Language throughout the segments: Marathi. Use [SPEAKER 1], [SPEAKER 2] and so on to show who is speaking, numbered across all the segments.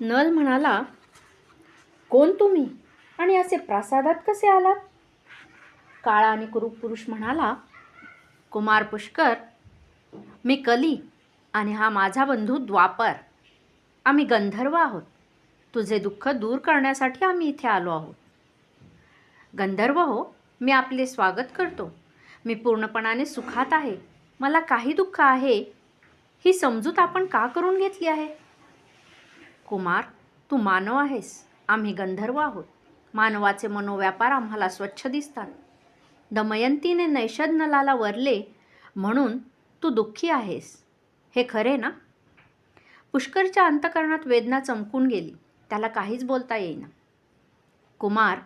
[SPEAKER 1] नल म्हणाला कोण तुम्ही? आणि असे प्रासादात कसे आलात? काळा आणि कुरूप पुरुष म्हणाला कुमार पुष्कर मी कली आणि हा माझा बंधू द्वापर. आम्ही गंधर्व आहोत. तुझे दुःख दूर करण्यासाठी आम्ही इथे आलो आहोत. गंधर्व हो मी आपले स्वागत करतो. मी पूर्णपणाने सुखात आहे. मला काही दुःख आहे. ही समजूत आपण का करून घेतली आहे? कुमार तू मानव आहेस. आम्ही गंधर्व आहोत. मानवाचे मनोव्यापार आम्हाला स्वच्छ दिसतात. दमयंतीने नैषद नलाला वरले म्हणून तू दुःखी आहेस. हे खरे ना? पुष्करच्या अंतकरणात वेदना चमकून गेली. त्याला काहीच बोलता येईना. कुमार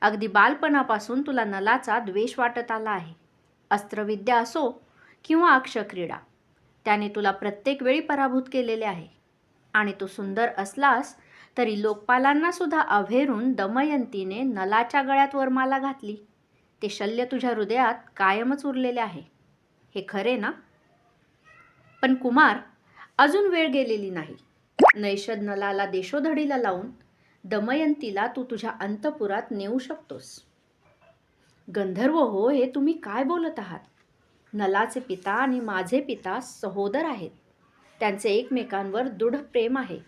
[SPEAKER 1] अगदी बालपणापासून तुला नलाचा द्वेष वाटत आला आहे. अस्त्रविद्या असो किंवा अक्षक्रीडा त्याने तुला प्रत्येक वेळी पराभूत केलेले आहे. आणि तो सुंदर असलास तरी लोकपालांना सुद्धा अभेरून दमयंतीने नलाच्या गळ्यात वरमाला घातली. ते शल्य तुझ्या हृदयात कायमच उरलेले आहे. हे खरे ना? पण कुमार अजून वेळ गेलेली नाही. नैषद नलाला देशोधडीला लावून दमयंतीला तू तुझ्या अंतपुरात नेऊ शकतोस. गंधर्व हो हे तुम्ही काय बोलत आहात? नलाचे पिता आणि माझे पिता सहोदर आहेत. त्यांचे एकमेकांवर दृढ प्रेम आहे.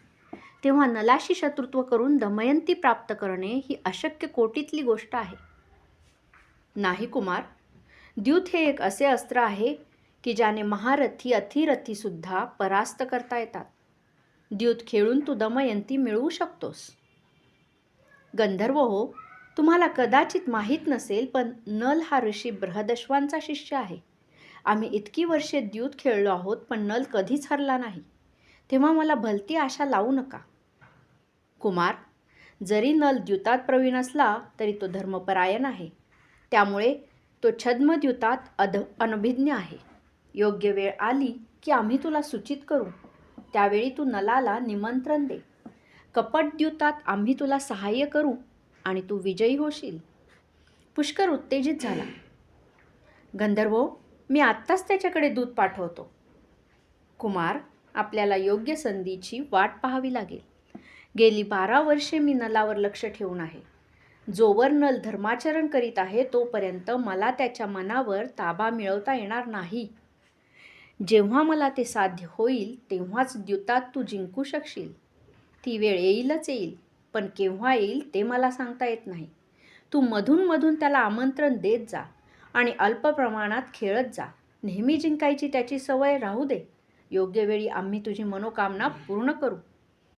[SPEAKER 1] तेव्हा नलाशी शत्रुत्व करून दमयंती प्राप्त करणे ही अशक्य कोटीतली गोष्ट आहे. नाही कुमार द्यूत हे एक असे अस्त्र आहे की ज्याने महारथी अथिरथीसुद्धा परास्त करता येतात. द्यूत खेळून तू दमयंती मिळवू शकतोस. गंधर्व हो तुम्हाला कदाचित माहीत नसेल पण नल हा ऋषी बृहदश्वांचा शिष्य आहे. आम्ही इतकी वर्षे द्यूत खेळलो आहोत पण नल कधीच हरला नाही. तेव्हा मला भलती आशा लावू नका. कुमार जरी नल द्यूतात प्रवीण असला तरी तो धर्मपरायण आहे. त्यामुळे तो छद्मद्युतात अध अनभिज्ञ आहे. योग्य वेळ आली की आम्ही तुला सूचित करू. त्यावेळी तू नलाला निमंत्रण दे. कपटद्युतात आम्ही तुला सहाय्य करू आणि तू विजयी होशील. पुष्कर उत्तेजित झाला. गंधर्व मी आत्ताच त्याच्याकडे दूध पाठवतो. कुमार आपल्याला योग्य संधीची वाट पाहावी लागेल. गेली बारा वर्षे मी नलावर लक्ष ठेवून आहे. जोवर नल धर्माचरण करीत आहे तोपर्यंत मला त्याच्या मनावर ताबा मिळवता येणार नाही. जेव्हा मला ते साध्य होईल तेव्हाच द्युतात तू जिंकू शकशील. ती वेळ येईलच येईल पण केव्हा येईल ते मला सांगता येत नाही. तू मधून मधून त्याला आमंत्रण देत जा. आणि अल्प प्रमाणात खेळत जा. नेहमी जिंकायची त्याची सवय राहू दे. योग्य वेळी आम्ही तुझी मनोकामना पूर्ण करू.